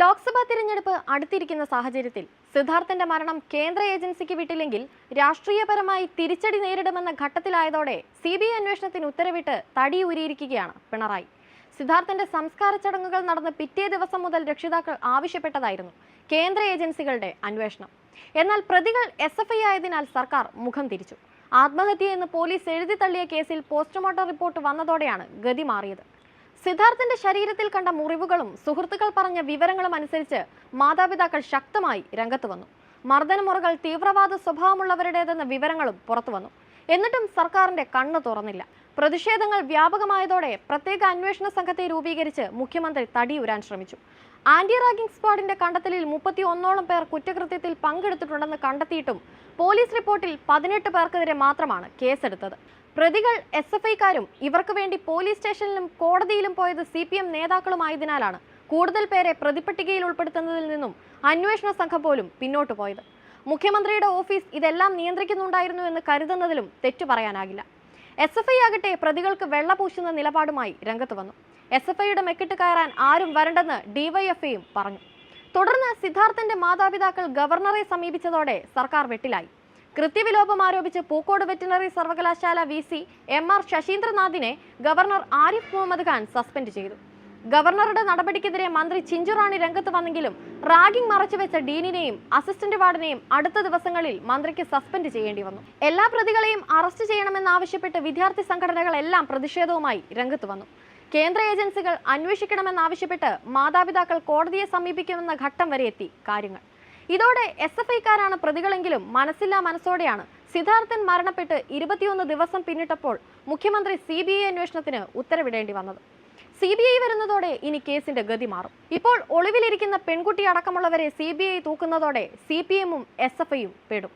ലോക്സഭാ തിരഞ്ഞെടുപ്പ് അടുത്തിരിക്കുന്ന സാഹചര്യത്തിൽ സിദ്ധാർത്ഥന്റെ മരണം കേന്ദ്ര ഏജൻസിക്ക് വിട്ടില്ലെങ്കിൽ രാഷ്ട്രീയപരമായി തിരിച്ചടി നേരിടുമെന്ന ഘട്ടത്തിലായതോടെ സി ബി ഐ അന്വേഷണത്തിന് ഉത്തരവിട്ട് തടിയൂരിയിരിക്കുകയാണ് പിണറായി. സിദ്ധാർത്ഥന്റെ സംസ്കാര ചടങ്ങുകൾ നടന്ന് പിറ്റേ ദിവസം മുതൽ രക്ഷിതാക്കൾ ആവശ്യപ്പെട്ടതായിരുന്നു കേന്ദ്ര ഏജൻസികളുടെ അന്വേഷണം. എന്നാൽ പ്രതികൾ എസ് എഫ് ഐ ആയതിനാൽ സർക്കാർ മുഖം തിരിച്ചു. ആത്മഹത്യയെന്ന് പോലീസ് എഴുതി തള്ളിയ കേസിൽ പോസ്റ്റ്മോർട്ടം റിപ്പോർട്ട് വന്നതോടെയാണ് ഗതി മാറിയത്. സിദ്ധാർത്ഥന്റെ ശരീരത്തിൽ കണ്ട മുറിവുകളും സുഹൃത്തുക്കൾ പറഞ്ഞ വിവരങ്ങളും അനുസരിച്ച് മാതാപിതാക്കൾ ശക്തമായി രംഗത്ത് വന്നു. മർദ്ദനമുറകൾ തീവ്രവാദ സ്വഭാവമുള്ളവരുടേതെന്ന വിവരങ്ങളും പുറത്തു വന്നു. എന്നിട്ടും സർക്കാരിന്റെ കണ്ണു തുറന്നില്ല. പ്രതിഷേധങ്ങൾ വ്യാപകമായതോടെ പ്രത്യേക അന്വേഷണ സംഘത്തെ രൂപീകരിച്ച് മുഖ്യമന്ത്രി തടിയുരാൻ ശ്രമിച്ചു. ആന്റി റാഗിംഗ് സ്ക്വാഡിന്റെ കണ്ടെത്തലിൽ മുപ്പത്തി ഒന്നോളം പേർ കുറ്റകൃത്യത്തിൽ പങ്കെടുത്തിട്ടുണ്ടെന്ന് കണ്ടെത്തിയിട്ടും പോലീസ് റിപ്പോർട്ടിൽ പതിനെട്ട് പേർക്കെതിരെ മാത്രമാണ് കേസെടുത്തത്. പ്രതികൾ എസ് എഫ് ഐക്കാരും ഇവർക്ക് വേണ്ടി പോലീസ് സ്റ്റേഷനിലും കോടതിയിലും പോയത് സി പി എം നേതാക്കളുമായതിനാലാണ് കൂടുതൽ പേരെ പ്രതിപട്ടികയിൽ ഉൾപ്പെടുത്തുന്നതിൽ നിന്നും അന്വേഷണ സംഘം പോലും പിന്നോട്ട് പോയത്. മുഖ്യമന്ത്രിയുടെ ഓഫീസ് ഇതെല്ലാം നിയന്ത്രിക്കുന്നുണ്ടായിരുന്നു എന്ന് കരുതുന്നതിലും തെറ്റു പറയാനാകില്ല. എസ് എഫ് ഐ ആകട്ടെ പ്രതികൾക്ക് വെള്ള വെള്ളപൂശുന്ന നിലപാടുമായി രംഗത്ത് വന്നു. എസ് എഫ് ഐയുടെ മെക്കിട്ട് കയറാൻ ആരും വരണ്ടെന്ന് ഡിവൈഎഫ്ഐയും പറഞ്ഞു. തുടർന്ന് സിദ്ധാർത്ഥന്റെ മാതാപിതാക്കൾ ഗവർണറെ സമീപിച്ചതോടെ സർക്കാർ വെട്ടിലായി. കൃത്യവിലോപം ആരോപിച്ച് പൂക്കോട് വെറ്റിനറി സർവകലാശാല വി സി എം ആർ ശശീന്ദ്രനാഥിനെ ഗവർണർ ആരിഫ് മുഹമ്മദ് ഖാൻ സസ്പെൻഡ് ചെയ്തു. ഗവർണറുടെ നടപടിക്കെതിരെ മന്ത്രി ചിഞ്ചുറാണി രംഗത്ത് വന്നെങ്കിലും റാഗിംഗ് മറച്ചുവെച്ച ഡീനിനെയും അസിസ്റ്റന്റ് വാർഡിനെയും അടുത്ത ദിവസങ്ങളിൽ മന്ത്രിക്ക് സസ്പെൻഡ് ചെയ്യേണ്ടി വന്നു. എല്ലാ പ്രതികളെയും അറസ്റ്റ് ചെയ്യണമെന്നാവശ്യപ്പെട്ട് വിദ്യാർത്ഥി സംഘടനകളെല്ലാം പ്രതിഷേധവുമായി രംഗത്ത് വന്നു. കേന്ദ്ര ഏജൻസികൾ അന്വേഷിക്കണമെന്നാവശ്യപ്പെട്ട് മാതാപിതാക്കൾ കോടതിയെ സമീപിക്കുമെന്ന ഘട്ടം വരെ എത്തി കാര്യങ്ങൾ. ഇതോടെ എസ് എഫ് ഐക്കാരാണ് പ്രതികളെങ്കിലും മനസ്സില്ലാ മനസ്സോടെയാണ്. സിദ്ധാർത്ഥൻ മരണപ്പെട്ട് ഇരുപത്തിയൊന്ന് ദിവസം പിന്നിട്ടപ്പോൾ മുഖ്യമന്ത്രി സി ബി ഐ അന്വേഷണത്തിന് ഉത്തരവിടേണ്ടി വന്നത്. സി ബി ഐ വരുന്നതോടെ ഇനി കേസിന്റെ ഗതി മാറും. ഇപ്പോൾ ഒളിവിലിരിക്കുന്ന പെൺകുട്ടി അടക്കമുള്ളവരെ സി ബി ഐ തൂക്കുന്നതോടെ സി പി എമ്മും എസ് എഫ് ഐയും പെടും.